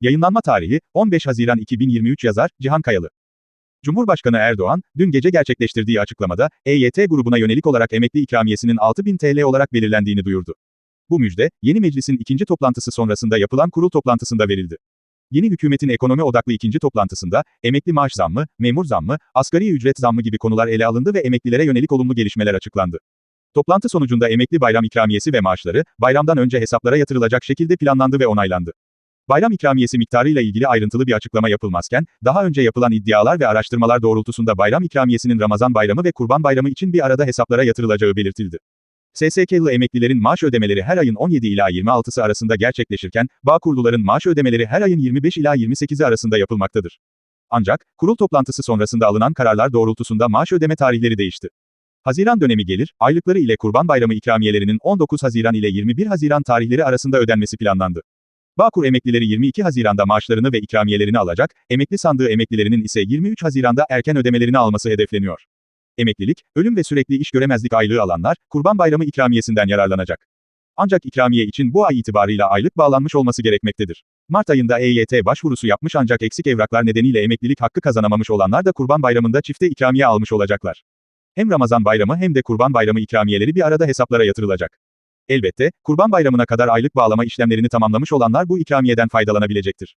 Yayınlanma tarihi 15 Haziran 2023 yazar Cihan Kayalı. Cumhurbaşkanı Erdoğan, dün gece gerçekleştirdiği açıklamada, EYT grubuna yönelik olarak emekli ikramiyesinin 6000 TL olarak belirlendiğini duyurdu. Bu müjde, yeni meclisin ikinci toplantısı sonrasında yapılan kurul toplantısında verildi. Yeni hükümetin ekonomi odaklı ikinci toplantısında, emekli maaş zammı, memur zammı, asgari ücret zammı gibi konular ele alındı ve emeklilere yönelik olumlu gelişmeler açıklandı. Toplantı sonucunda emekli bayram ikramiyesi ve maaşları, bayramdan önce hesaplara yatırılacak şekilde planlandı ve onaylandı. Bayram ikramiyesi miktarıyla ilgili ayrıntılı bir açıklama yapılmazken, daha önce yapılan iddialar ve araştırmalar doğrultusunda bayram ikramiyesinin Ramazan bayramı ve Kurban bayramı için bir arada hesaplara yatırılacağı belirtildi. SSK'lı emeklilerin maaş ödemeleri her ayın 17 ila 26'sı arasında gerçekleşirken, Bağkurluların maaş ödemeleri her ayın 25 ila 28'i arasında yapılmaktadır. Ancak, kurul toplantısı sonrasında alınan kararlar doğrultusunda maaş ödeme tarihleri değişti. Haziran dönemi gelir, aylıkları ile Kurban Bayramı ikramiyelerinin 19 Haziran ile 21 Haziran tarihleri arasında ödenmesi planlandı. Bağkur emeklileri 22 Haziran'da maaşlarını ve ikramiyelerini alacak, emekli sandığı emeklilerinin ise 23 Haziran'da erken ödemelerini alması hedefleniyor. Emeklilik, ölüm ve sürekli iş göremezlik aylığı alanlar, Kurban Bayramı ikramiyesinden yararlanacak. Ancak ikramiye için bu ay itibarıyla aylık bağlanmış olması gerekmektedir. Mart ayında EYT başvurusu yapmış ancak eksik evraklar nedeniyle emeklilik hakkı kazanamamış olanlar da Kurban Bayramı'nda çifte ikramiye almış olacaklar. Hem Ramazan Bayramı hem de Kurban Bayramı ikramiyeleri bir arada hesaplara yatırılacak. Elbette, Kurban Bayramı'na kadar aylık bağlama işlemlerini tamamlamış olanlar bu ikramiyeden faydalanabilecektir.